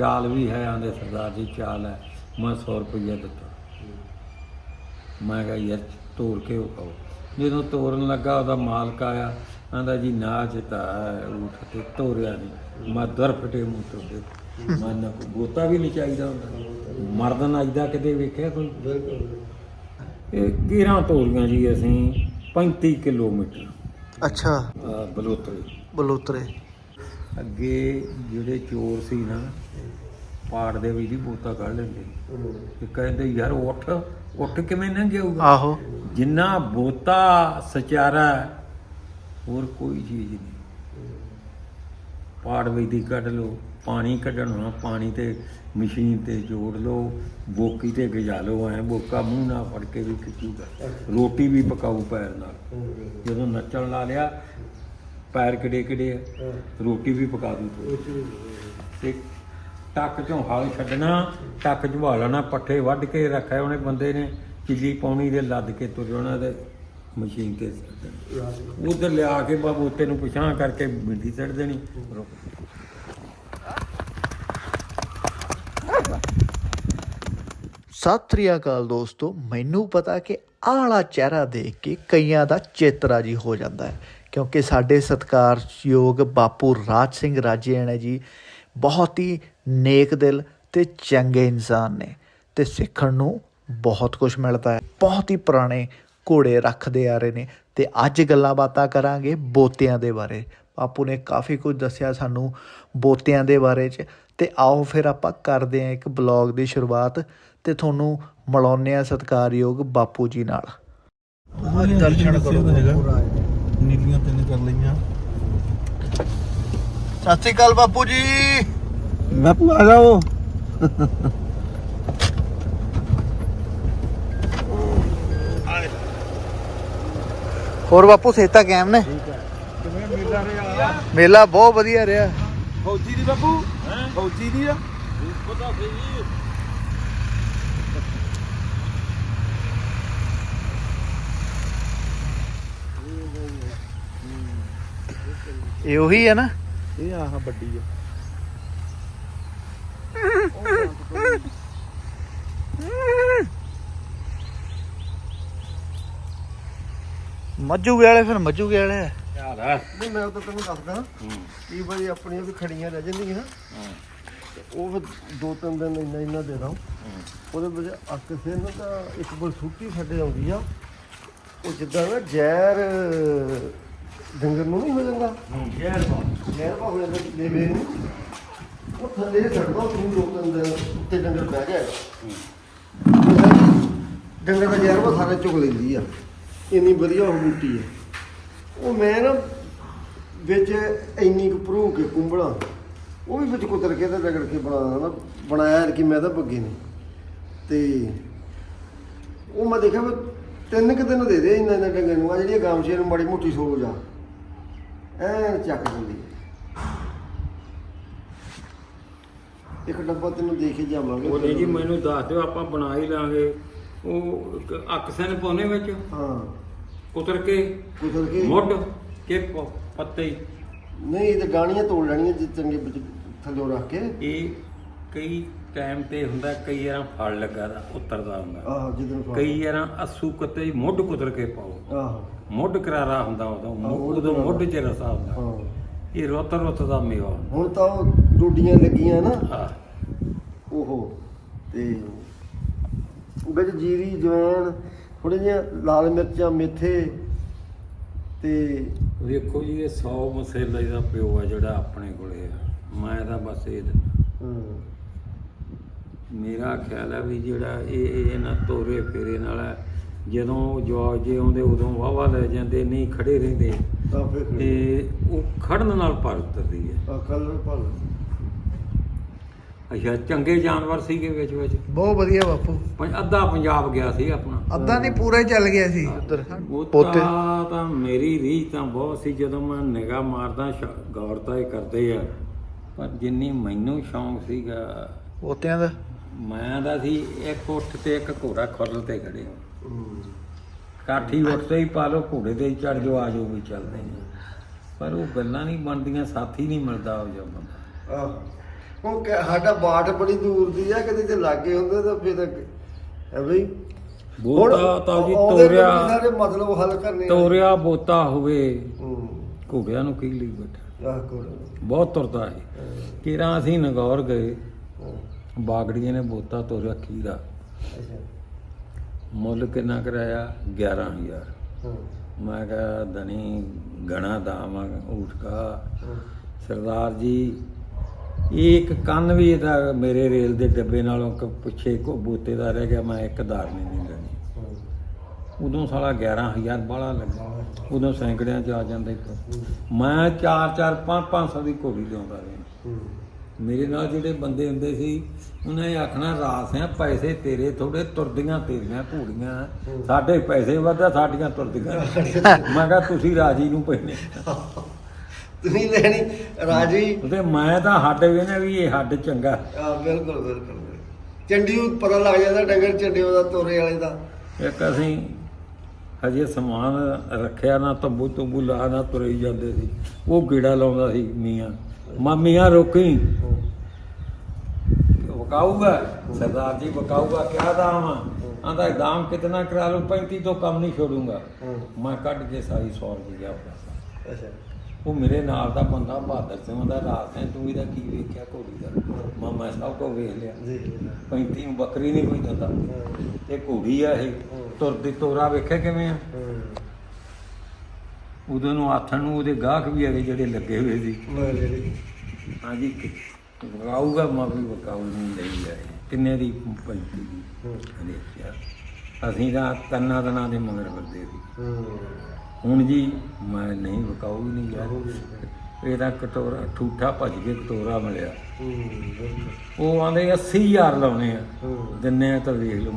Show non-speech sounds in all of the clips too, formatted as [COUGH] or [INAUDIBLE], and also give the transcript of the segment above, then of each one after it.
ਚਾਲ ਵੀ ਹੈ ਆਂਦੇ ਸਰਦਾਰ ਜੀ ਚਾਲ ਹੈ। ਮੈਂ 100 ਰੁਪਏ ਦਿੱਤਾ। ਮੈਂ ਕਿਹਾ ਯਾਰ ਤੋੜ ਕੇ ਉਹ ਕਹੋ ਜਦੋਂ ਤੋੜਨ ਲੱਗਾ ਉਹਦਾ ਮਾਲਕ ਆਇਆ ਆਂਦਾ ਜੀ ਨਾਚ ਤਾਂ ਊਠ ਤੇ ਤੋੜਿਆ ਨਹੀਂ। ਮੈਂ ਦਰ ਫਟੇ ਮੂੰਹ ਤੋਂ ਦੇ ਮੈਂ ਨਾ ਕੋਈ ਗੋਤਾ ਵੀ ਨਹੀਂ ਚਾਹੀਦਾ ਹੁੰਦਾ। ਮਰਦ ਨੱਚਦਾ ਕਿਤੇ ਵੇਖਿਆ ਕੋਈ? ਇਹ 11 ਤੋੜੀਆਂ ਜੀ ਅਸੀਂ 35 ਕਿਲੋਮੀਟਰ। ਅੱਛਾ। ਬਲੋਤਰੀ। ਬਲੋਤਰੇ। ਅੱਗੇ ਜਿਹੜੇ ਚੋਰ ਸੀ ਨਾ ਪਾੜ ਦੇ ਵਿੱਚ ਦੀ ਬੋਤਾ ਕੱਢ ਲੈਂਦੇ। ਤੇ ਕਹਿੰਦੇ ਯਾਰ ਉੱਠ ਉੱਠ ਕਿਵੇਂ ਨਾ ਜਾਊਗਾ ਆਹੋ। ਜਿੰਨਾ ਬੋਤਾ ਸਚਾਰਾ ਹੋਰ ਕੋਈ ਚੀਜ਼ ਨਹੀਂ। ਪਾੜ ਵਿੱਚ ਦੀ ਕੱਢ ਲਓ ਪਾਣੀ ਕੱਢਣ ਹੋਣਾ ਪਾਣੀ ਤੇ ਮਸ਼ੀਨ ਤੇ ਜੋੜ ਲਓ ਬੋਕੀ ਤੇ ਗਜਾ ਲਓ ਐ ਬੋਕਾ ਮੂੰਹ ਨਾਲ ਫੜ ਕੇ ਵੀ ਖਿੱਚੂਗਾ। ਰੋਟੀ ਵੀ ਪਕਾਊ ਪੈਰ ਨਾਲ। ਜਦੋਂ ਨੱਚਣ ਲਾ ਲਿਆ ਪੈਰ ਕਿਡੇ ਕਿਡੇ ਆ, ਰੋਟੀ ਵੀ ਪਕਾ ਦੂ ਤੇ। ਟੱਕ ਚੋਂ ਹਲ ਛੱਡਣਾ ਟੱਕ ਝਵਾ ਲੈਣਾ ਪੱਠੇ ਵੱਢ ਕੇ ਰੱਖਿਆ ਉਹਨੇ ਬੰਦੇ ਨੇ ਚਿੱਲੀ ਪਾਉਣੀ ਦੇ ਲੱਦ ਕੇ ਤੁਰ ਜਾਣਾ ਤੇ ਮਸ਼ੀਨ ਤੇ ਉਧਰ ਲਿਆ ਕੇ ਬਾਬੂ ਉੱਤੇ ਨੂੰ ਪਿਛਾਂ ਕਰਕੇ ਮਿੰਡੀ ਸੱਟ ਦੇਣੀ। ਸਤਿ ਸ੍ਰੀ ਅਕਾਲ ਦੋਸਤੋ ਮੈਨੂੰ ਪਤਾ ਕਿ ਆਹ ਵਾਲਾ ਚਿਹਰਾ ਦੇਖ ਕੇ ਕਈਆਂ ਦਾ ਚੇਤਰਾ ਜੀ ਹੋ ਜਾਂਦਾ ਹੈ। ਕਿਉਂਕਿ ਸਾਡੇ ਸਤਿਕਾਰਯੋਗ ਬਾਪੂ ਰਾਜ ਸਿੰਘ ਰਾਜੇ ਨੇ ਜੀ ਬਹੁਤ ਹੀ ਨੇਕ ਦਿਲ ਤੇ ਚੰਗੇ ਇਨਸਾਨ ਨੇ ਤੇ ਸਿੱਖਣ ਨੂੰ ਬਹੁਤ ਕੁਝ ਮਿਲਦਾ ਹੈ। ਬਹੁਤ ਹੀ ਪੁਰਾਣੇ ਘੋੜੇ ਰੱਖਦੇ ਆ ਰਹੇ ਨੇ ਤੇ ਅੱਜ ਗੱਲਾਂ ਬਾਤਾਂ ਕਰਾਂਗੇ ਬੋਤਿਆਂ ਦੇ ਬਾਰੇ। ਬਾਪੂ ਨੇ ਕਾਫੀ ਕੁਝ ਦੱਸਿਆ ਸਾਨੂੰ ਬੋਤਿਆਂ ਦੇ ਬਾਰੇ ਚ। ਤੇ ਆਓ ਫਿਰ ਆਪਾਂ ਕਰਦੇ ਹਾਂ ਇੱਕ ਬਲੌਗ ਦੀ ਸ਼ੁਰੂਆਤ ਤੇ ਤੁਹਾਨੂੰ ਮਿਲਾਉਂਦੇ ਆ ਸਤਿਕਾਰਯੋਗ ਬਾਪੂ ਜੀ ਨਾਲ। ਦਰਸ਼ਨ ਕਰੋ। ਨੀਲੀਆਂ ਤਿੰਨ ਕਰ ਲਈਆਂ। ਸਤਿ ਸ੍ਰੀ ਅਕਾਲ ਬਾਪੂ ਜੀ। ਬਾਪੂ ਆ ਜਾਓ। ਹੋਰ ਬਾਪੂ ਸੇਤਾ ਕੈਮ ਨੇ? ਕਿਵੇਂ ਮੇਲਾ ਰਿਹਾ? ਮੇਲਾ ਬਹੁਤ ਵਧੀਆ ਰਿਹਾ। ਫੌਜੀ ਦੀ ਬਾਪੂ? ਫੌਜੀ ਦੀ ਆ? ਇਹ ਉਹੀ ਹੈ ਨਾ? ਇਹ ਆਹ ਵੱਡੀ ਆ। ਮੱਜੂਗੇ ਵਾਲੇ ਫਿਰ ਮੱਜੂਗੇ ਵਾਲੇ ਆ। ਨਹੀਂ ਮੈਂ ਤਾਂ ਤੈਨੂੰ ਦੱਸਦਾ ਕੀ ਵਾਰੀ ਆਪਣੀਆਂ ਵੀ ਖੜੀਆਂ ਰਹਿ ਜਾਂਦੀਆਂ ਤੇ ਉਹ ਫਿਰ ਦੋ ਤਿੰਨ ਦਿਨ ਇੰਨਾ ਇੰਨਾ ਦੇ ਦਾਂ ਉਹਦੇ ਵਿੱਚ ਅੱਕ ਸੇ ਨਾ ਤਾਂ ਇੱਕ ਬਲਸੂਟੀ ਸਾਡੇ ਆਉਂਦੀ ਆ। ਉਹ ਜਿੱਦਾਂ ਨਾ ਜ਼ਹਿਰ ਡੰਗਰ ਨੂੰ ਨਹੀਂ ਹੋ ਜਾਂਦਾ ਯਾਰ ਜ਼ਹਿਰ ਹੋ ਜਾਂਦਾ ਲੇਵੇ ਨੂੰ ਉਹ ਥੱਲੇ ਛੱਡਦਾ ਤੂੰ ਦੋ ਤਿੰਨ ਦਿਨ ਉੱਤੇ ਡੰਗਰ ਬਹਿ ਗਿਆ। ਡੰਗਰ ਦਾ ਜ਼ਹਿਰ ਉਹ ਸਾਰਾ ਚੁਗ ਲੈਂਦੀ ਆ। ਇੰਨੀ ਵਧੀਆ ਉਹ ਬੂਟੀ ਹੈ ਉਹ ਮੈਂ ਨਾ ਵਿੱਚ ਇੰਨੀ ਕੁ ਭਰੂ ਕੇ ਕੁੰਬੜਾ ਉਹ ਵੀ ਵਿੱਚ ਕੁਤਰ ਕੇ ਤੇ ਰਗੜ ਕੇ ਬਣਾ ਨਾ ਬਣਾਇਆ ਕਿ ਮੈਂ ਤਾਂ ਬੱਗੇ ਨਹੀਂ। ਤੇ ਉਹ ਮੈਂ ਦੇਖਿਆ ਵੀ ਤਿੰਨ ਕੁ ਦਿਨ ਦੇ ਦੇ ਇੰਨਾ ਇੰਨਾ ਡੰਗਰ ਨੂੰ। ਆ ਜਿਹੜੀ ਇਹ ਗਾਮਸ਼ੇ ਨੂੰ ਮਾੜੀ ਮੋਟੀ ਸੋਜ ਆ। ਐਨ ਚੱਕ ਦਿੰਦੀ। ਇੱਕ ਡੱਬਾ ਤੈਨੂੰ ਦੇ ਕੇ ਜਾਵਾਂਗੇ। ਉਹਨੇ ਜੀ ਮੈਨੂੰ ਦੱਸ ਦਿਓ ਆਪਾਂ ਬਣਾ ਹੀ ਲਾਂਗੇ। ਉਹ ਅਕਸਨ ਪਾਉਣੇ ਵਿੱਚ? ਹਾਂ। ਕੁਤਰ ਕੇ? ਕੁਤਰ ਕੇ। ਮੁੱਢ ਕੇ ਪ- ਪੱਤੇ ਹੀ। ਨਹੀਂ ਇਹ ਤਾਂ ਗਾਣੀਆਂ ਤੋੜ ਲੈਣੀਆਂ ਜਿ ਚੰਗੇ ਵਿੱਚ ਥੱਲੇ ਰੱਖ ਕੇ। ਇਹ ਕਈ ਟਾਈਮ ਤੇ ਹੁੰਦਾ ਕਈ ਵਾਰਾਂ ਫਲ ਲੱਗਾ ਦਾ ਉਤਰਦਾ ਹੁੰਦਾ। ਆਹ ਜਿੱਦਣ ਪਾ- ਕਈ ਵਾਰਾਂ ਅਸੂ ਕੁੱਤੇ ਹੀ ਮੁੱਢ ਕੁਤਰ ਕੇ ਪਾਓ। ਆਹੋ। ਮੁੱਢ ਕਰਾਰਾ ਹੁੰਦਾ ਉਦੋਂ ਮੁੱਢ ਉਦੋਂ। ਮੁੱਢ 'ਚ ਰਸਾ ਹੁੰਦਾ। ਹਾਂ। ਇਹ ਰੁੱਤ ਰੁੱਤ ਦਾ ਮੇਵਾ। ਹੁਣ ਤਾਂ ਉਹ ਡੋਡੀਆਂ ਲੱਗੀਆਂ ਨਾ। ਆ ਉਹ ਤੇ ਵਿੱਚ ਜੀਰੀ ਜਵੈਣ ਥੋੜੇ ਜਿਹੀਆਂ ਲਾਲ ਮਿਰਚਾਂ ਮੇਥੇ ਤੇ ਵੇਖੋ ਜੀ ਇਹ 100 ਮਸੇਲਾ ਦਾ ਪਿਓ ਆ ਜਿਹੜਾ ਆਪਣੇ ਕੋਲੇ ਆ। ਮੈਂ ਤਾਂ ਬਸ ਇਹ ਹਾਂ, ਮੇਰਾ ਖਿਆਲ ਹੈ ਵੀ ਜਿਹੜਾ ਇਹ ਇਹ ਨਾ ਤੋਰੇ ਫੇਰੇ ਨਾਲ ਹੈ, ਜਦੋਂ ਜਵਾਬ ਜੇ ਆਉਂਦੇ ਉਦੋਂ ਵਾਵਾ ਲੈ ਜਾਂਦੇ ਨਹੀਂ ਖੜੇ ਰਹਿੰਦੇ। ਤਾਂ ਫਿਰ ਤੇ ਉਹ ਖੜਨ ਨਾਲ ਪਰ ਉਤਰਦੀ ਹੈ ਆ ਕਲਰ ਭਲ ਅੱਛਾ ਚੰਗੇ ਜਾਨਵਰ ਸੀਗੇ ਵਿੱਚ ਵਿੱਚ? ਬਹੁਤ ਵਧੀਆ ਬਾਪੂ। ਅੱਧਾ ਪੰਜਾਬ ਗਿਆ ਸੀ ਆਪਣਾ। ਅੱਧਾ ਨਹੀਂ ਪੂਰਾ ਹੀ ਚੱਲ ਗਿਆ ਸੀ। ਉਧਰ। ਪੋਤੇ ਤਾਂ ਤਾਂ ਮੇਰੀ ਰੀਝ ਤਾਂ ਬਹੁਤ ਸੀ ਜਦੋਂ ਮੈਂ ਨਿਗਾਹ ਮਾਰਦਾ ਸ਼ਾ- ਗੌਰ ਤਾਂ ਇਹ ਕਰਦੇ ਆ। ਪਰ ਜਿੰਨੀ ਮੈਨੂੰ ਸ਼ੌਂਕ ਸੀਗਾ ਪੋਤਿਆਂ ਦਾ? ਮੈਂ ਦਾ ਸੀ ਇੱਕ ਉੱਠ ਤੇ ਇੱਕ ਘੋੜਾ ਖੁਰਲ ਤੇ ਖੜੇ ਕਾਠੀ ਉੱਠ ਤੇ ਹੀ ਪਾ ਲਓ ਘੋੜੇ ਤੇ ਚੜ ਜਾਓ ਆ ਜਾਓ ਵੀ ਚੱਲਦੇ ਨੇ। ਪਰ ਉਹ ਗੱਲਾਂ ਨਹੀਂ ਬਣਦੀਆਂ ਸਾਥੀ ਨਹੀਂ ਮਿਲਦਾ ਉਹ ਜਿਹਾ ਬੰਦਾ। ਆਹ ਕ- ਸਾਡਾ ਬਾਟ ਬੜੀ ਦੂਰ ਦੀ ਆ ਕਦੇ ਤੇ ਲਾਗੇ ਹੁੰਦੇ ਤਾਂ ਫਿਰ ਹੈ ਬਈ। ਬੋਤਾ ਤਾਂ ਜੀ ਤੋਰਿਆ ਸਾਰੇ ਮਤਲਬ ਹੱਲ ਕਰਨੇ ਆ। ਤੋਰਿਆ ਬੋਤਾ ਹੋਵੇ ਹੂੰ। ਘੋੜਿਆਂ ਨੂੰ ਕੀ ਲਈ ਬੈਠਾ? ਆਹ ਕੋਲ ਬਹੁਤ ਤੁਰਦਾ ਹੈ। ਕਿਰਾਂ ਅਸੀਂ ਨਗੌਰ ਗਏ। ਬਾਗੜੀਆਂ ਨੇ ਬੋਤਾ ਤੋਰਿਆ ਖੀਰਾ। ਅੱਛਾ। ਮੁੱਲ ਕਿੰਨਾ ਕਰਾਇਆ? 11000 ਹਾਂ। ਮੈਂ ਕਿਹਾ ਧਨੀ ਗਣਾ ਦਾਮ ਊਠ ਕਾ ਸਰਦਾਰ ਜੀ ਇਹ ਇੱਕ ਕੰਨ ਵੀ ਇਹਦਾ ਮੇਰੇ ਰੇਲ ਦੇ ਡੱਬੇ ਨਾਲੋਂ ਪਿੱਛੇ ਕੋ ਬੂਤੇ ਦਾ ਰਹਿ ਗਿਆ ਮੈਂ ਇੱਕ ਧਾਰ ਨਹੀਂ ਲੈਣੀ। ਉਦੋਂ ਸਾਲਾ 11000 ਬਾਲਾ ਲੱਗਾ। ਉਦੋਂ ਸੈਂਕੜਿਆਂ ਚ ਆ ਜਾਂਦੇ ਮੈਂ 4 4 5 500 ਦੀ ਘੋੜੀ ਲਿਆਉਂਦਾ ਰਿਹਾ। ਮੇਰੇ ਨਾਲ ਜਿਹੜੇ ਬੰਦੇ ਹੁੰਦੇ ਸੀ ਉਹਨਾਂ ਨੇ ਆਖਣਾ ਰਾਸ ਹੈ ਪੈਸੇ ਤੇਰੇ ਥੋੜੇ ਤੁਰਦੀਆਂ ਤੇਰੀਆਂ ਘੋੜੀਆਂ। ਸਾਡੇ ਪੈਸੇ ਵੱਧਾ ਸਾਡੀਆਂ ਤੁਰਦੀਆਂ [LAUGHS] ਮੈਂ ਕਿਹਾ ਤੁਸੀਂ ਰਾਜੀ ਨੂੰ ਪੈਨੇ ਤੁਸੀਂ ਲੈਣੀ ਰਾਜੀ। ਤੇ ਮੈਂ ਤਾਂ ਹੱਡ ਵੇਨੇ ਵੀ ਇਹ ਹੱਡ ਚੰਗਾ। ਆ ਬਿਲਕੁਲ ਬਿਲਕੁਲ ਚੰਡੀ ਨੂੰ ਪਤਾ ਲੱਗ ਜਾਂਦਾ ਡੰਗਰ ਚੰਡੀ ਉਹਦਾ ਤੋਰੇ ਵਾਲੇ ਦਾ। ਇੱਕ ਅਸੀਂ ਹਜੇ ਸਮਾਨ ਰੱਖਿਆ ਨਾ ਤੰਬੂ ਤੰਬੂ ਲਾ ਨਾ ਤੁਰੇ ਜਾਂਦੇ ਸੀ। ਉਹ ਗੇੜਾ ਲਾਉਂਦਾ ਸੀ ਮੀਆਂ ਮਾਮੀਆਂ ਰੋਕੀ। ਵਕਾਊਗਾ ਸਰਦਾਰ ਜੀ ਵਕਾਊਗਾ ਕਿਆ ਦਾਮ ਆਂਦਾ ਦਾਮ ਕਿਤਨਾ ਕਰਾ ਲਓ 35 ਤੋਂ ਕਮ ਨਹੀਂ ਛੋੜੂੰਗਾ। ਮੈਂ ਕੱਢ ਕੇ ਸਾਰੀ 100 ਰੁਪਇਆ ਆਪਣਾ ਅੱਛਾ। ਉਹ ਮੇਰੇ ਨਾਲ ਦਾ ਬੰਦਾ ਬਹਾਦਰ ਸਿੰਘ ਦਾ ਰਾਤ ਹੈ ਤੂੰ ਇਹਦਾ ਕੀ ਵੇਖਿਆ ਘੋੜੀ ਦਾ? ਮੈਂ ਮੈਂ ਸਭ ਕੋ ਵੇਖ ਲਿਆ। ਜੀ 35 ਨੂੰ ਬੱਕਰੀ ਨਹੀਂ ਕੋਈ ਦਿੰਦਾ। ਇਹ ਘੋੜੀ ਆ ਇਹ। ਤੁਰਦੀ ਤੋਰਾ ਵੇਖਿਆ ਕਿਵੇਂ ਆ? ਉਦੋਂ ਨੂੰ ਆਥਣ ਨੂੰ ਉਹਦੇ ਗਾਹਕ ਵੀ ਹੈਗੇ ਜਿਹੜੇ ਲੱਗੇ ਹੋਏ ਸੀ। ਹਾਂਜੀ ਵਕਾਊਗਾ ਮੈਂ ਵੀ ਵਕਾਊ ਨਹੀਂ ਲਈ ਆਏ ਕਿੰਨੇ ਦੀ ਪੈਂਤੀ ਦੀ ਦੇਖਿਆ। ਅਸੀਂ ਤਾਂ ਕੰਨਾਂ ਦਨਾਂ ਦੇ ਮਗਰ ਫਿਰਦੇ ਸੀ। ਹੁਣ ਜੀ ਮੈਂ ਨਹੀਂ ਵਕਾਊ ਨਹੀਂ ਗਿਆ। ਇਹਦਾ ਕਟੋਰਾ ਠੂਠਾ ਭੱਜ ਕੇ ਕਟੋਰਾ ਮਿਲਿਆ। ਉਹ ਆਂਦੇ 80000 ਲਾਉਣੇ ਆ। ਦਿੰਨੇ ਆ ਤਾਂ ਵੇਖ ਲਓ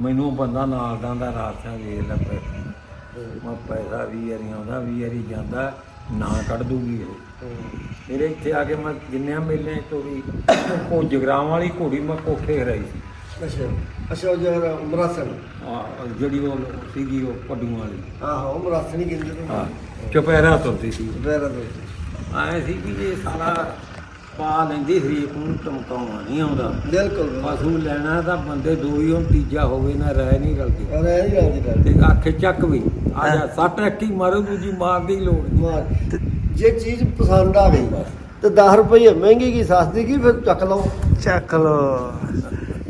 ਮੈਨੂੰ ਬੰਦਾ ਨਾਲ ਦਾ ਦਾ ਰਾਤਾਂ ਵੇਖ ਲੈ ਮੈਂ ਪੈਸਾ ਵੀ ਯਾਰੀ ਆਉਂਦਾ ਵੀ ਯਾਰੀ ਜਾਂਦਾ ਨਾ ਕੱਢ ਦੂਗੀ ਉਹ। ਮੇਰੇ ਇੱਥੇ ਆ ਕੇ ਮੈਂ ਜਿੰਨਿਆਂ ਮੇਲੇ ਤੋਰੀ ਉਹ ਜਗਰਾਮ ਵਾਲੀ ਘੋੜੀ ਮੈਂ ਕੋਠੇ ਹਰਾਈ ਸੀ। ਅੱਛਾ ਅੱਛਾ ਉਹ ਜਿਹੜਾ ਮਰਾਸਣ ਆਹ ਜਿਹੜੀ ਉਹ ਸੀਗੀ ਉਹ ਪੱਡੂਆਂ ਵਾਲੀ। ਆਹੋ ਮਰਾਸਣ ਹੀ ਕਹਿੰਦੇ ਨੇ। ਹਾਂ ਚੁਪਹਿਰਾ ਤੁਰਦੀ ਸੀ। ਵੈਰਾ ਦੋ ਆਏ ਸੀ ਕਿ ਇਹ ਸਾਲਾ ਪਾ ਲੈਂਦੀ ਹਰੀਕ ਨੂੰ ਟਮਕਾਉਣਾ ਨਹੀਂ ਆਉਂਦਾ। ਬਿਲਕੁਲ ਪਸ਼ੂ ਲੈਣਾ ਤਾਂ ਬੰਦੇ ਦੋ ਹੀ ਹੁਣ ਤੀਜਾ ਹੋਵੇ ਨਾ ਰਹਿ ਨਹੀਂ ਰਲਦੀ। ਔਰ ਇਹ ਨਹੀਂ ਗੱਲ ਦੀ ਗੱਲ ਤੇ ਆਖੇ ਚੱਕ ਵੀ। ਆ ਜਾ ਸੱਟ ਰੱਖੀ ਮਾਰੋ ਦੂਜੀ ਮਾਰ ਦੀ ਲੋੜ ਨਹੀਂ। ਮਾਰ। ਜੇ ਚੀਜ਼ ਪਸੰਦ ਆ ਗਈ ਤੇ 10 ਰੁਪਏ ਮਹਿੰਗੀ ਕੀ ਸਸਤੀ ਕੀ ਫਿਰ ਚੱਕ ਲਓ। ਚੱਕ ਲੋ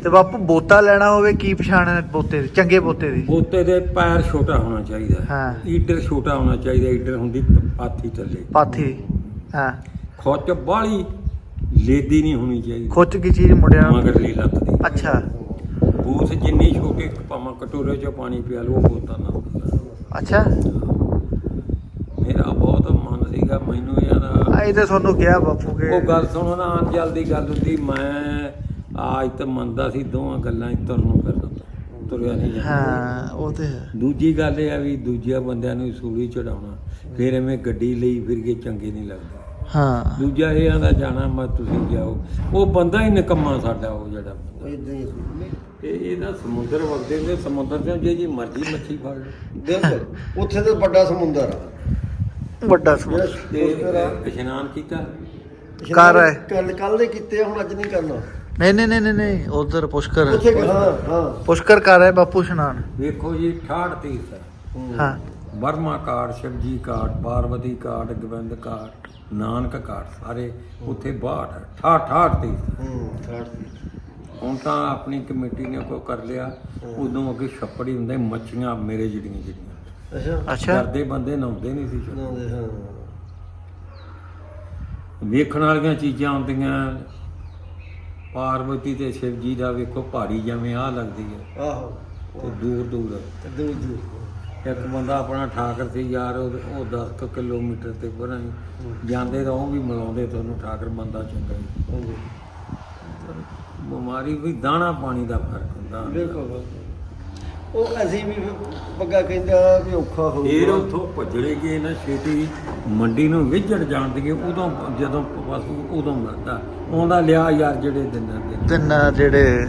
ਤੇ ਬਾਪੂ ਬੋਤਾ ਲੈਣਾ ਹੋਵੇ ਕੀ ਪਛਾਣ ਹੈ ਬੋਤੇ ਦੀ? ਚੰਗੇ ਬੋਤੇ ਦੀ? ਬੋਤੇ ਦੇ ਪੈਰ ਛੋਟਾ ਹੋਣਾ ਚਾਹੀਦਾ। ਹਾਂ। ਈਡਰ ਛੋਟਾ ਹੋਣਾ ਚਾਹੀਦਾ ਈਡਰ ਹੁੰਦੀ ਹਾਥੀ ਥੱਲੇ। ਪਾਥੀ। ਹਾਂ। ਖੁੱਚ ਬਾਲੀ ਲੇਦੀ ਨਹੀਂ ਹੋਣੀ ਚਾਹੀਦੀ। ਖੁੱਚ ਕੀ ਚੀਜ਼ ਮੁੰਡਿਆਂ ਨੂੰ ਮਗਰਲੀ ਲੱਤ ਦੀ। ਅੱਛਾ। ਬੂਥ ਜਿੰਨੀ ਛੋਟੀ ਭਾਵੇਂ ਕਟੋਰੇ 'ਚ ਪਾਣੀ ਪਿਆ ਲਓ ਉਹ ਬੋਤਾ ਨਾ। ਅੱਛਾ। ਮੇਰਾ ਬਹੁਤ ਮਨ ਸੀਗਾ ਮੈਨੂੰ ਯਾਰ ਆਈ ਤੇ ਤੁਹਾਨੂੰ ਕਿਹਾ ਬਾਪੂ ਕੇ ਉਹ ਗੱਲ ਸੁਣੋ ਨਾ ਅੰਜਲ ਦੀ ਗੱਲ ਹੁੰਦੀ ਮੈਂ ਆਜ ਤਾਂ ਮੰਨਦਾ ਸੀ ਦੋਵਾਂ ਗੱਲਾਂ ਹੀ ਤੁਰਨ ਨੂੰ ਫਿਰਦਾ। ਤੁਰਿਆ ਨਹੀਂ ਜਾਂਦਾ। ਹਾਂ ਉਹ ਤੇ ਦੂਜੀ ਗੱਲ ਇਹ ਆ ਵੀ ਦੂਜਿਆਂ ਬੰਦਿਆਂ ਨੂੰ ਸੂਲੀ ਚੜਾਉਣਾ ਫਿਰ ਐਵੇਂ ਗੱਡੀ ਲਈ ਫਿਰ ਕੇ ਚੰਗੇ ਨਹੀਂ ਲੱਗਦੇ। ਹਾਂ। ਦੂਜਾ ਇਹ ਆਂਦਾ ਜਾਣਾ ਮੈਂ ਤੁਸੀਂ ਜਾਓ। ਉਹ ਬੰਦਾ ਹੀ ਨਿਕੰਮਾ ਸਾਡਾ ਉਹ ਜਿਹੜਾ ਬੰਦਾ। ਇਦਾਂ ਹੀ ਇਹ ਇਹਦਾ ਸਮੁੰਦਰ ਵਗਦੇ ਨੇ ਸਮੁੰਦਰ ਚੋਂ ਜੇ ਜੀ ਮਰਜ਼ੀ ਮੱਛੀ ਫੜ ਬਿਲਕੁਲ। ਉੱਥੇ ਤੇ ਵੱਡਾ ਸਮੁੰਦਰ ਆ। ਵੱਡਾ ਸਮੁੰਦਰ। ਤੇ ਇਸ਼ਨਾਨ ਕੀਤਾ? ਕਰ ਆਏ। ਕੱਲ ਕੱਲ ਦੇ ਕੀਤੇ ਹੁਣ ਅੱਜ ਨਹੀਂ ਕਰਨਾ। ਨਹੀਂ ਨਹੀਂ ਨਹੀਂ ਨਹੀਂ ਉਧਰ ਪੁਸ਼ਕਰ। ਉੱਥੇ ਹਾਂ ਹਾਂ। ਪੁਸ਼ਕਰ ਕਰ ਰਿਹਾ ਬਾਪੂ ਇਸ਼ਨਾਨ। ਵੇਖੋ ਜੀ 68 ਤੀਰਥ। ਹੈ। ਹਾਂ Brahma card Shivji card Parvati card Gobind card. Nanak card ਸਾਰੇ ਉੱਥੇ ਬਾਹਰ 68 ਤੀਰਥ ਹੂੰ ਥਰਡ ਸੀ ਹੁਣ ਤਾਂ ਆਪਣੀ ਕਮੇਟੀ ਨੇ ਕੋ ਕਰ ਲਿਆ ਉਦੋਂ ਅੱਗੇ ਛੱਪੜ ਹੀ ਹੁੰਦੇ ਮੱਛੀਆਂ ਮੇਰੇ ਜਿਹੜੀਆਂ ਜਿਹੜੀਆਂ। ਅੱਛਾ। ਅੱਛਾ। ਡਰਦੇ ਬੰਦੇ ਨਹਾਉਂਦੇ ਨਹੀਂ ਸੀ ਛੱਪੜ। ਹਾਂ। ਵੇਖਣ ਵਾਲੀਆਂ ਚੀਜ਼ਾਂ ਹੁੰਦੀਆਂ ਪਾਰਵਤੀ ਤੇ ਸ਼ਿਵ ਜੀ ਦਾ ਵੇਖੋ ਪਹਾੜੀ ਜਿਵੇਂ ਆ ਲੱਗਦੀ ਹੈ। ਆਹੋ। ਤੇ ਦੂਰ ਦੂਰ ਤੇ ਦੂਰ ਦੂਰ ਇੱਕ ਬੰਦਾ ਆਪਣਾ ਠਾਕਰ ਸੀ ਯਾਰ ਉਹ ਉਹ 10 ਕੁ ਕਿਲੋਮੀਟਰ ਤੇ ਪਰਾਂ ਹੀ। ਜਾਂਦੇ ਤਾਂ ਉਹ ਵੀ ਮਿਲਾਉਂਦੇ ਤੁਹਾਨੂੰ ਠਾਕਰ ਬੰਦਾ ਚੰਗਾ ਹੀ ਬਿਮਾਰੀ ਵੀ ਦਾਣਾ ਪਾਣੀ ਦਾ ਫ਼ਰਕ ਹੁੰਦਾ। ਬਿਲਕੁਲ। ਉਹ ਅਸੀਂ ਵੀ ਪੱਗਾ ਕਹਿੰਦਾ ਵੀ ਔਖਾ ਹੋ ਫੇਰ ਉਥੋਂ ਭੱਜੜੇ ਗਏ ਨਾ ਛੇਤੀ। ਮੰਡੀ ਨੂੰ ਵਿਝੜ ਜਾਣ ਦੇ ਉਦੋਂ ਜਦੋਂ ਪਸ਼ੂ ਉਦੋਂ ਮਰਦਾ। ਆਉਂਦਾ ਲਿਆ ਯਾਰ ਜਿਹੜੇ ਦਿਨਾਂ ਦੇ। ਤਿੰਨ ਜਿਹੜੇ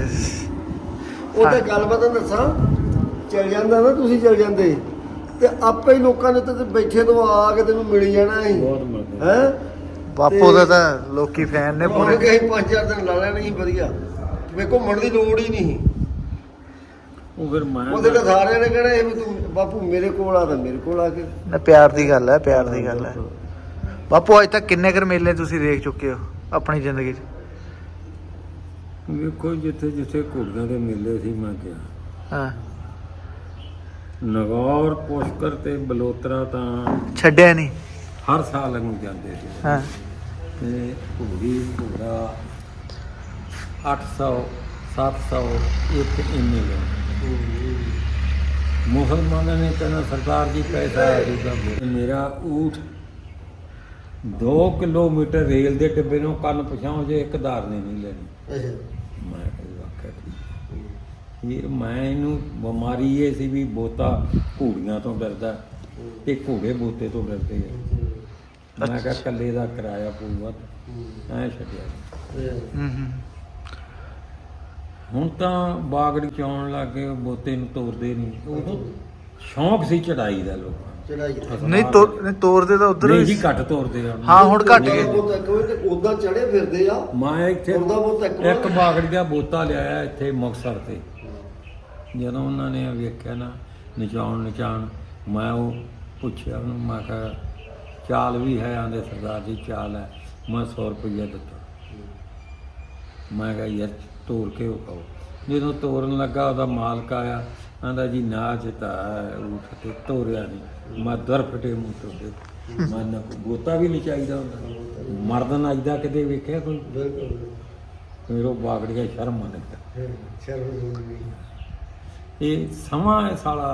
ਉਹ ਤਾਂ ਗੱਲਬਾਤ ਦੱਸਾਂ। ਚਲ ਜਾਂਦਾ ਨਾ ਤੁਸੀਂ ਚਲ ਜਾਂਦੇ। ਤੇ ਆਪੇ ਹੀ ਲੋਕਾਂ ਨੇ ਤੇ ਬੈਠੇ ਤੋਂ ਆ ਕੇ ਤੈਨੂੰ ਮਿਲ ਜਾਣਾ ਸੀ। ਬਹੁਤ ਮਿਲਦੇ ਹੈ? ਬਾਪੂ ਦਾ ਤਾਂ ਲੋਕੀ ਫੈਨ ਨੇ ਪੂਰੇ। ਕਹੀਂ ਪੰਜ ਚਾਰ ਦਿਨ ਲਾ ਲੈਣਾ ਸੀ ਵਧੀਆ। ਵੇ ਘੁੰਮਣ ਦੀ ਲੋੜ ਹੀ ਨਹੀਂ ਉਹ ਫਿਰ ਮੈਂ ਉਹਦੇ ਤਾਂ ਸਾਰਿਆਂ ਨੇ ਕਹਿਣਾ ਇਹ ਵੀ ਤੂੰ ਬਾਪੂ ਮੇਰੇ ਕੋਲ ਆ ਤਾਂ ਮੇਰੇ ਕੋਲ ਆ ਕੇ। ਨਾ ਪਿਆਰ ਦੀ ਗੱਲ ਹੈ ਪਿਆਰ ਦੀ ਗੱਲ ਹੈ। ਬਾਪੂ ਅੱਜ ਤੱਕ ਕਿੰਨੇ ਕਰ ਮੇਲੇ ਤੁਸੀਂ ਦੇਖ ਚੁੱਕੇ ਹੋ ਆਪਣੀ ਜ਼ਿੰਦਗੀ 'ਚ? ਵੇਖੋ ਜਿੱਥੇ ਜਿੱਥੇ ਘੋੜੀਆਂ ਦੇ ਮੇਲੇ ਸੀ ਮੈਂ ਗਿਆ। ਹਾਂ। ਨਗੌਰ ਪੁਸ਼ਕਰ ਤੇ ਬਲੋਤਰਾ ਤਾਂ ਛੱਡਿਆ ਨਹੀਂ। ਹਰ ਸਾਲ ਨੂੰ ਜਾਂਦੇ ਸੀ। ਹਾਂ। ਤੇ ਘੋੜੀ ਘੋੜਾ 800 700 ਇੱਕ ਇੰਨੇ ਲੈ ਮੁਸਲਮਾਨਾਂ ਨੇ ਕਹਿੰਦਾ ਸਰਦਾਰ ਜੀ ਪੈਸਾ ਆਜੂਗਾ ਮੇਰਾ ਊਠ 2 ਕਿਲੋਮੀਟਰ ਰੇਲ ਦੇ ਟਿੱਬੇ ਨੂੰ ਕੰਨ ਪਛਾਉ ਜੇ ਇੱਕ ਧਾਰ ਨਹੀਂ ਲੈਣੀ। ਮੈਂ ਫਿਰ ਮੈਂ ਇਹਨੂੰ ਬਿਮਾਰੀ ਇਹ ਸੀ ਵੀ ਬੋਤਾ ਘੋੜੀਆਂ ਤੋਂ ਡਰਦਾ ਤੇ ਘੋੜੇ ਬੋਤੇ ਤੋਂ ਡਰਦੇ ਆ। ਮੈਂ ਕਿਹਾ ਕੱਲੇ ਦਾ ਕਿਰਾਇਆ ਪਊਗਾ ਐ ਛੱਡਿਆ। ਹੂੰ ਹੂੰ। ਹੁਣ ਤਾਂ ਬਾਗੜੀ ਚਾਉਣ ਲੱਗੇ ਬੋਤੇ ਨੂੰ ਤੋਰਦੇ ਨਹੀਂ ਉਦੋਂ ਸ਼ੌਂਕ ਸੀ ਚੜਾਈ ਦਾ ਲੋਕਾਂ। ਨਹੀਂ ਤੋ ਨਹੀਂ ਤੋਰਦੇ ਤਾਂ ਉਧਰ ਨਹੀਂ ਜੀ ਘੱਟ ਤੋਰਦੇ ਆ। ਹਾਂ ਹੁਣ ਘੱਟ ਗਏ ਉਦਾਂ ਚੜੇ ਫਿਰਦੇ ਆ। ਮੈਂ ਇੱਥੇ ਇੱਕ ਇੱਕ ਬਾਗੜੀ ਦਾ ਬੋਤਾ ਲਿਆਇਆ ਇੱਥੇ ਮੁਕਤਸਰ ਤੇ। ਜਦੋਂ ਉਹਨਾਂ ਨੇ ਵੇਖਿਆ ਨਾ ਨਚਾਉਣ ਨਚਾਉਣ ਮੈਂ ਉਹ ਪੁੱਛਿਆ ਉਹਨੂੰ ਮੈਂ ਕਿਹਾ ਚਾਲ ਵੀ ਹੈ ਆਂਦੇ ਸਰਦਾਰ ਜੀ ਚਾਲ ਹੈ। ਮੈਂ 100 ਰੁਪਈਆ ਦਿੱਤਾ। ਮੈਂ ਕਿਹਾ ਯਾਰ ਤੋੜ ਕੇ ਉਹ ਕਹੋ ਜਦੋਂ ਤੋਰਨ ਲੱਗਾ ਉਹਦਾ ਮਾਲਕ ਆਇਆ ਆਂਦਾ ਜੀ ਨਾਚ ਤਾਂ ਊਠ ਤੇ ਤੋਰਿਆ ਨਹੀਂ। ਮੈਂ ਦਰ ਫਟੇ ਮੂੰਹ ਤੋਂ ਦੇ। ਮੈਂ ਨਾ ਗੋਤਾ ਵੀ ਨਹੀਂ ਚਾਹੀਦਾ ਹੁੰਦਾ। ਮਰਦ ਨਾਚਦਾ ਕਿਤੇ ਵੇਖਿਆ ਕੋਈ? ਬਿਲਕੁਲ। ਉਹ ਬਾਗੜੀਆ ਸ਼ਰਮ ਮੰਨਦਾ। ਸ਼ਰਮ ਹੁੰਦੀ ਇਹ ਸਮਾਂ ਇਹ ਸਾਲਾ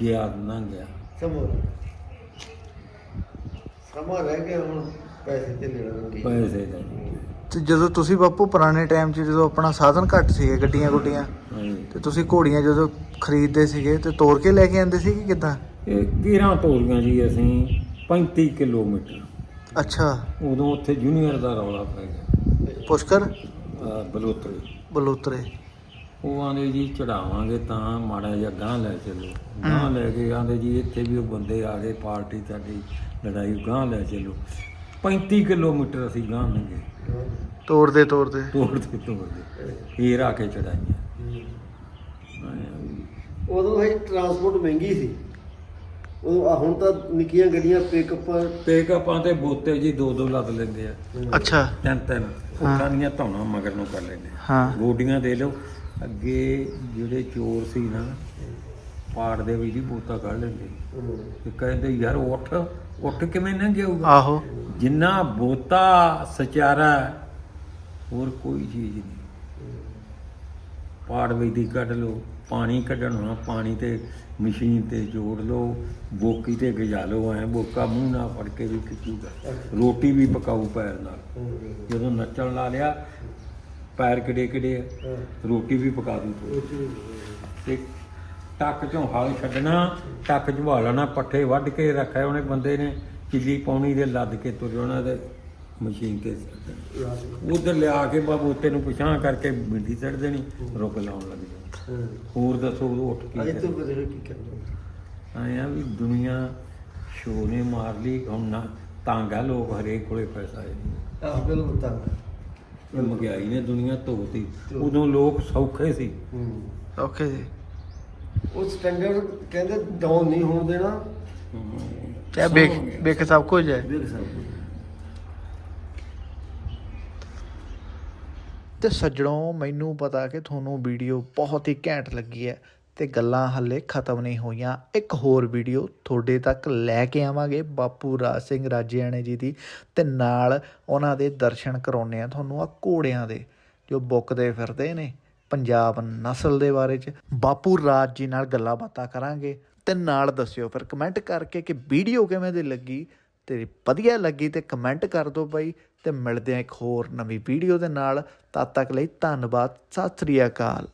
ਗਿਆ ਲੰਘ ਗਿਆ। ਸਮੋ ਸਮਾਂ ਰਹਿ ਗਿਆ ਹੁਣ ਪੈਸੇ ਤੇ ਲੈਣਾ ਰੰਗੀ ਪੈਸੇ ਦਾ ਤੇ ਜਦੋਂ ਤੁਸੀਂ ਬਾਪੂ ਪੁਰਾਣੇ ਟਾਈਮ 'ਚ ਜਦੋਂ ਆਪਣਾ ਸਾਧਨ ਘੱਟ ਸੀਗੇ ਗੱਡੀਆਂ ਗੁੱਡੀਆਂ ਹਾਂਜੀ। ਤੇ ਤੁਸੀਂ ਘੋੜੀਆਂ ਜਦੋਂ ਖਰੀਦਦੇ ਸੀਗੇ ਤੇ ਤੋੜ ਕੇ ਲੈ ਕੇ ਆਉਂਦੇ ਸੀ ਕਿ ਕਿੱਦਾਂ? ਇਹ 13 ਤੋਰੀਆਂ ਜੀ ਅਸੀਂ 35 ਕਿਲੋਮੀਟਰ। ਅੱਛਾ। ਉਦੋਂ ਉੱਥੇ ਜੂਨੀਅਰ ਦਾ ਰੌਲਾ ਪੈ ਗਿਆ। ਪੁਸ਼ਕਰ? ਅਹ ਬਲੋਤਰੀ। ਬਲੋਤਰੇ। ਉਹ ਆਂਦੇ ਜੀ ਚੜਾਵਾਂਗੇ ਤਾਂ ਮਾੜਾ ਜਿਹਾ ਗਾਂ ਲੈ ਚੱਲੋ। ਗਾਂ ਲੈ ਕੇ ਆਂਦੇ ਜੀ ਇੱਥੇ ਵੀ ਉਹ ਬੰਦੇ ਆ ਗਏ ਪਾਰਟੀ ਸਾਡੀ ਲੜਾਈ ਗਾਂ ਲੈ ਚੱਲੋ। 35 ਕਿਲੋਮੀਟਰ ਅਸੀਂ ਗਾਂ ਲੰਘੇ। ਤੋੜਦੇ ਤੋੜਦੇ। ਤੋੜਦੇ ਤੋੜਦੇ। ਫੇਰ ਆ ਕੇ ਚੜਾਈਆਂ। ਉਦੋਂ ਹੈ ਟਰਾਂਸਪੋਰਟ ਮਹਿੰਗੀ ਸੀ। ਉਦੋਂ ਆ ਹੁਣ ਤਾਂ ਨਿੱਕੀਆਂ ਗੱਡੀਆਂ ਪਿਕਅਪ ਪਿਕਅਪਾਂ ਤੇ ਬੋਤੇ ਜੀ ਦੋ ਦੋ ਲੱਦ ਲੈਂਦੇ ਆ। ਅੱਛਾ। ਤਿੰਨ ਤਿੰਨ ਉਹਨਾਂ ਦੀਆਂ ਧੌਣਾ ਮਗਰ ਨੂੰ ਕਰ ਲੈਂਦੇ ਹਾਂ। ਗੋਡੀਆਂ ਦੇ ਲਓ। ਅੱਗੇ ਜਿਹੜੇ ਚੋਰ ਸੀ ਨਾ ਪਾੜ ਦੇ ਵਿੱਚ ਹੀ ਬੋਤਾ ਕੱਢ ਲੈਂਦੇ। ਤੇ ਕਹਿੰਦੇ ਯਾਰ ਉੱਠ ਉੱਠ ਕਿਵੇਂ ਨਾ ਜਾਊਗਾ ਆਹੋ। ਜਿੰਨਾ ਬੋਤਾ ਸਚਾਰਾ ਹੋਰ ਕੋਈ ਚੀਜ਼ ਨਹੀਂ। ਪਾੜ ਵਿੱਚ ਦੀ ਕੱਢ ਲਓ ਪਾਣੀ ਕੱਢਣ ਹੋਣਾ ਪਾਣੀ ਤੇ ਮਸ਼ੀਨ ਤੇ ਜੋੜ ਲਓ ਬੋਕੀ ਤੇ ਗਜਾ ਲਓ ਐ ਬੋਕਾ ਮੂੰਹ ਨਾਲ ਫੜ ਕੇ ਵੀ ਖਿੱਚੂਗਾ। ਰੋਟੀ ਵੀ ਪਕਾਊ ਪੈਰ ਨਾਲ। ਜਦੋਂ ਨੱਚਣ ਲਾ ਲਿਆ ਪੈਰ ਕਿਡੇ ਕਿਡੇ ਆ ਰੋਟੀ ਵੀ ਪਕਾ ਦੂ ਤੇ। ਟੱਕ ਚੋਂ ਹਲ ਛੱਡਣਾ ਟੱਕ ਝਵਾ ਲੈਣਾ ਪੱਠੇ ਵੱਢ ਕੇ ਰੱਖਿਆ ਉਹਨੇ ਬੰਦੇ ਨੇ ਕਿੱਲੀ ਪਾਉਣੀ ਦੇ ਲੱਦ ਕੇ ਤੁਰ ਜਾਣਾ ਤੇ ਮਸ਼ੀਨ ਤੇ ਉਧਰ ਲਿਆ ਕੇ ਬਾਬੂਤੇ ਨੂੰ ਪਛਾਣ ਕਰਕੇ ਮਿੰਡੀ ਸੜ ਦੇਣੀ ਰੁਕ ਲਾਉਣ ਲੱਗ ਜਾ ਹੋਰ ਦੱਸੋ ਉਹ ਉੱਠ ਕੀ ਅਜੇ ਤੋਂ ਬਦਲ ਕੀ ਕਰਨਾ ਆਇਆ ਵੀ ਦੁਨੀਆ ਸ਼ੋ ਨੇ ਮਾਰ ਲਈ ਹੁਣ ਨਾ ਤਾਂਗਾ ਲੋਕ ਹਰੇਕ ਕੋਲੇ ਪੈਸਾ ਹੈ। ਆਹ ਬਿਲਕੁਲ ਤਾਂ। ਇਹ ਮਹਿੰਗਾਈ ਨੇ ਦੁਨੀਆ ਧੋਤੀ। ਉਦੋਂ ਲੋਕ ਸੌਖੇ ਸੀ। ਓਕੇ ਜੀ ਉਹ ਸਟੈਂਡਰਡ ਕਹਿੰਦੇ ਡਾਊਨ ਨਹੀਂ ਹੋਣ ਦੇਣਾ। ਤੇ ਵੇਖ ਵੇਖ ਸਭ ਕੁਝ ਹੈ। ਸਕਦੇ ਤੇ ਸੱਜਣੋ ਮੈਨੂੰ ਪਤਾ ਕਿ ਤੁਹਾਨੂੰ ਵੀਡੀਓ ਬਹੁਤ ਹੀ ਘੈਂਟ ਲੱਗੀ ਹੈ। ਤੇ ਗੱਲਾਂ ਹੱਲੇ ਖਤਮ ਨਹੀਂ ਹੋਈਆਂ। ਇੱਕ ਹੋਰ ਵੀਡੀਓ ਤੁਹਾਡੇ ਤੱਕ ਲੈ ਕੇ ਆਵਾਂਗੇ। ਬਾਪੂ ਰਾਜ ਸਿੰਘ ਰਾਜੇਆਣੇ ਜੀ ਦੀ ਤੇ ਨਾਲ ਉਹਨਾਂ ਦੇ ਦਰਸ਼ਨ ਕਰਾਉਣੇ ਆ ਤੁਹਾਨੂੰ ਆ ਘੋੜਿਆਂ ਦੇ, ਜੋ ਬੁੱਕਦੇ ਫਿਰਦੇ ਨੇ ਪੰਜਾਬ ਨਸਲ ਦੇ ਬਾਰੇ ਚ। ਬਾਪੂ ਰਾਜ ਜੀ ਨਾਲ ਗੱਲਾਂ ਬਾਤਾਂ ਕਰਾਂਗੇ। ਤੇ ਨਾਲ ਦੱਸਿਓ ਫਿਰ ਕਮੈਂਟ ਕਰਕੇ ਕਿ ਵੀਡੀਓ ਕਿਵੇਂ ਦੀ ਲੱਗੀ ਤੇ ਵਧੀਆ ਲੱਗੀ ਤੇ ਕਮੈਂਟ ਕਰ ਦਿਓ ਬਾਈ। ਤੇ ਮਿਲਦੇ ਆ ਇੱਕ ਹੋਰ ਨਵੀਂ ਵੀਡੀਓ ਦੇ ਨਾਲ। ਤਦ ਤੱਕ ਲਈ ਧੰਨਵਾਦ। ਸਤਿ ਸ੍ਰੀ ਅਕਾਲ।